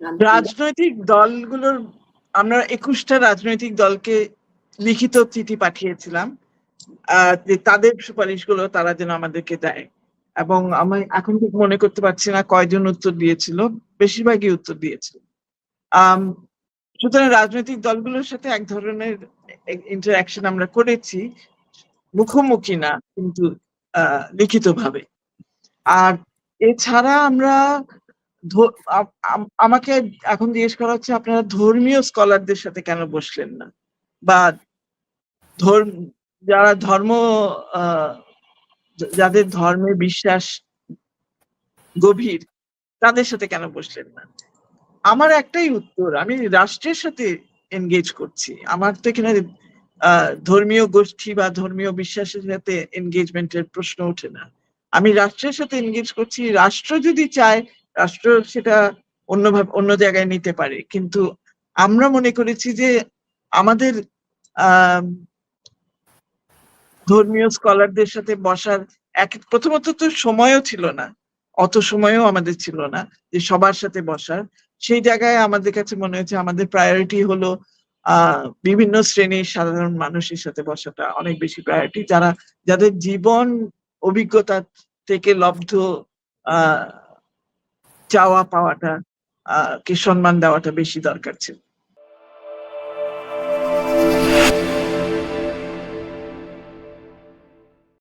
রাজনৈতিক দলগুলোর, আমরা একুশটা রাজনৈতিক দলকে লিখিত চিঠি পাঠিয়েছিলাম। যে তাদের সুপারিশগুলো তারা যেন আমাদেরকে দেয়। এবং আমি এখন ঠিক মনে করতে পারছি না কয়জন উত্তর দিয়েছিল, বেশিরভাগই উত্তর দিয়েছিল সুতরাং রাজনৈতিক দলগুলোর সাথে এক ধরনের ইন্টারাকশন আমরা করেছি, মুখোমুখি না, কিন্তু লিখিত ভাবে আর এছাড়া আমরা আমাকে এখন জিজ্ঞেস করা হচ্ছে, আপনারা ধর্মীয় স্কলারদের সাথে কেন বসলেন না? বা ধর্ম, যারা ধর্ম যাদের ধর্মে বিশ্বাস গভীর, তাদের সাথে কেন বসলেন না? আমার একটাই উত্তর, আমি রাষ্ট্রের সাথে এনগেজ করছি। আমার তো এখানে ধর্মীয় গোষ্ঠী বা ধর্মীয় বিশ্বাসের সাথে এনগেজমেন্টের প্রশ্ন ওঠে না। আমি রাষ্ট্রের সাথে এনগেজ করছি, রাষ্ট্র যদি চায় রাষ্ট্র সেটা অন্যভাবে অন্য জায়গায় নিতে পারে। কিন্তু আমরা মনে করেছি যে আমাদের ধর্মীয় স্কলারদের সাথে বসার এক, প্রথমত তো সময়ও ছিল না, অত সময়ও আমাদের ছিল না যে সবার সাথে বসার। সেই জায়গায় আমাদের কাছে মনে হয়েছে আমাদের প্রায়োরিটি হলো বিভিন্ন শ্রেণির সাধারণ মানুষের সাথে বসাটা অনেক বেশি প্রায়োরিটি যারা, যাদের জীবন অভিজ্ঞতা থেকে লব্ধ চাওয়া পাওয়াটা কে সম্মান দেওয়াটা বেশি দরকার ছিল।